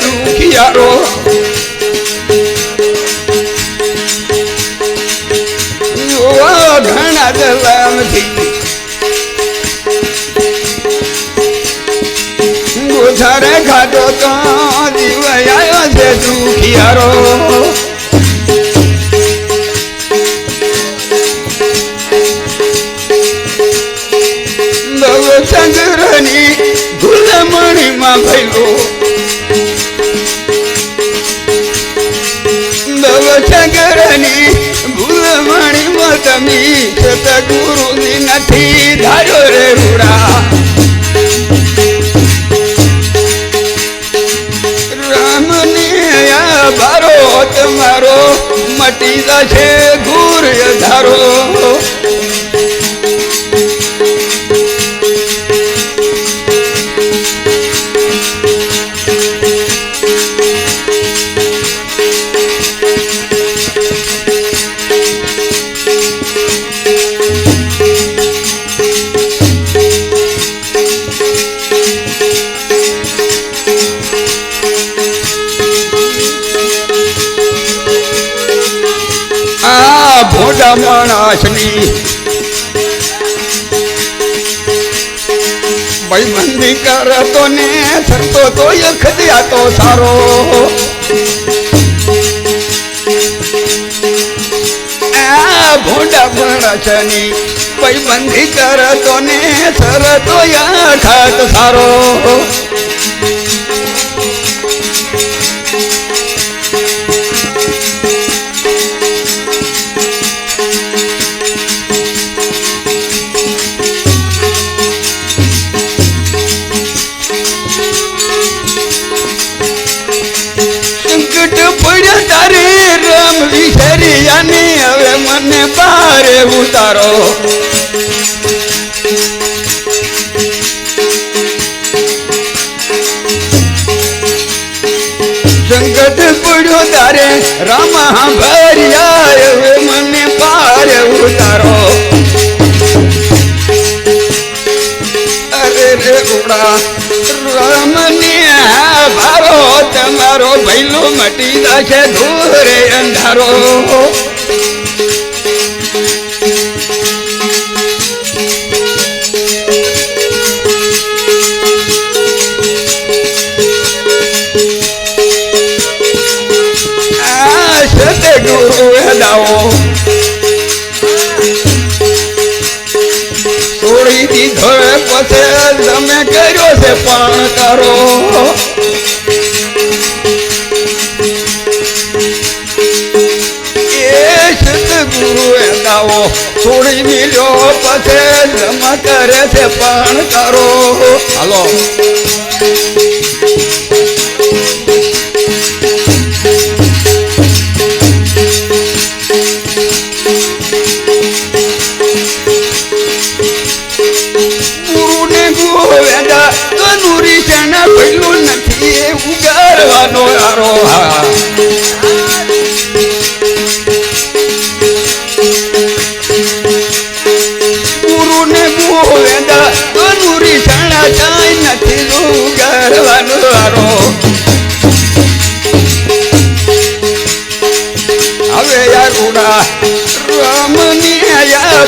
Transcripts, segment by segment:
દુખિયારો ઓ ઘણા જલામથી ગોથારે ખાધો તો આવ્યો છે દુખિયારો નવચંદ્રની ગુલમણીમાં ભૈલો નવચંદ્રની ગુલમણીમાં તમે સતગુરુની નથી ધાર્યો રે રૂડા. બારો, તમારો મટી જશે ગુર ધારો માણસની ભાઈબંધી કરતો ને થતો તો યખદ્યા તો સારો. આ ભોડા માણસની ભાઈબંધી કરતો ને થતો ખાત સારો. બારે ઉતારો. સંકટ પડ્યો તારે, રામ ભર્યા મને પાર ઉતારો. અરે રે ઉડા રામને ભારો તમારો ભૈલો મટી જશે ધૂરે અંધારો. ગુરુ દાવો છોડી દીધો પછે તમે કર્યો છે પણ કરો એ સતગુરુ એ દાવો છોડી મિલ્યો પછી તમે કરે છે પણ કરો હાલો. ગોવેદા તનુરી સેના ચાઈ નથી ઉગારવાનો આરો. હવે યાર ઉડા રામની આયા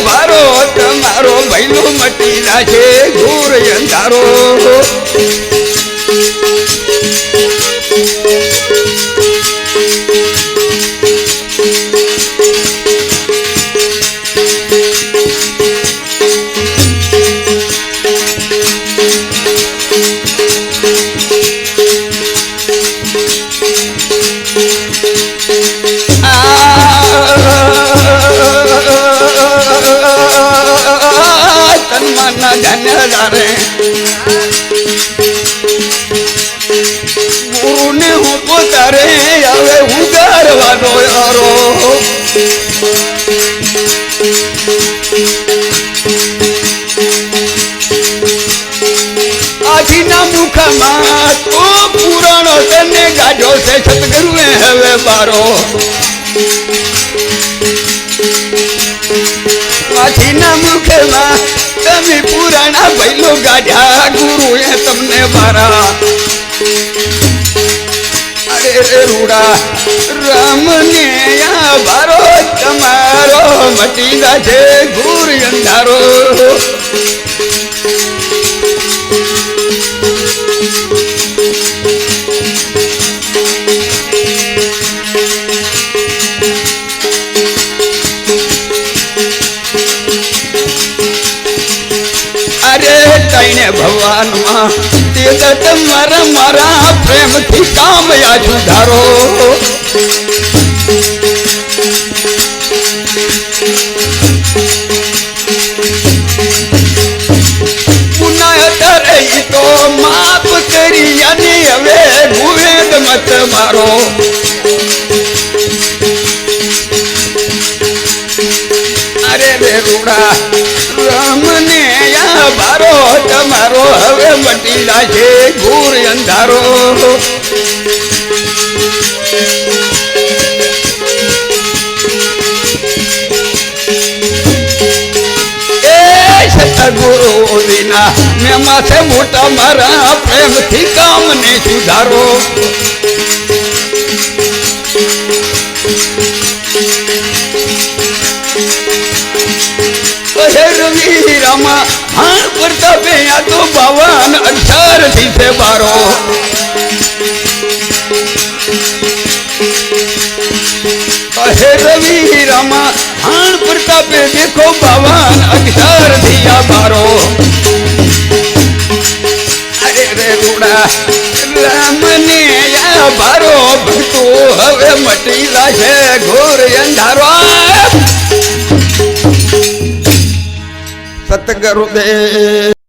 તમારો ભૈલો મટી જાશે ઘોર અંધારો. તન્મન ધન્ય જારે ગુરુને હું પોતારે હવે ઉગારવાનો યારો. તો પુરાણો તને ગાઢો છે સતગુરુએ હવે બારો આજીના મુખમાં તમે પુરાણા ભૈલો ગાઢ્યા ગુરુએ તમને મારા. રે રૂડા, રામને આ ભારો તમારો મટી છે ઘૂર અંધારો. તે મર મારા પ્રેમથી કામ યા સુધારો પુના તરે ઈ તો માફ કરી અને હવે ભૂવેદ મત મારો. અરે રે રૂડા બારો તમારો હવે મટી જાશે ઘૂર અંધારો. સતગુરુ વિના મેં માથે મોટા મારા પ્રેમથી કામને સુધારો. હા બે આ તો બાવન અઢારથી બારો કહે રવિ રામા, હાણ પ્રતાપે દેખો બાવન અઢારથી આ બારો અરે રે રૂડા રામને આ બારો ભક્તો હવે મટી લાશે ઘોર અંધારો. सतगुरुदेव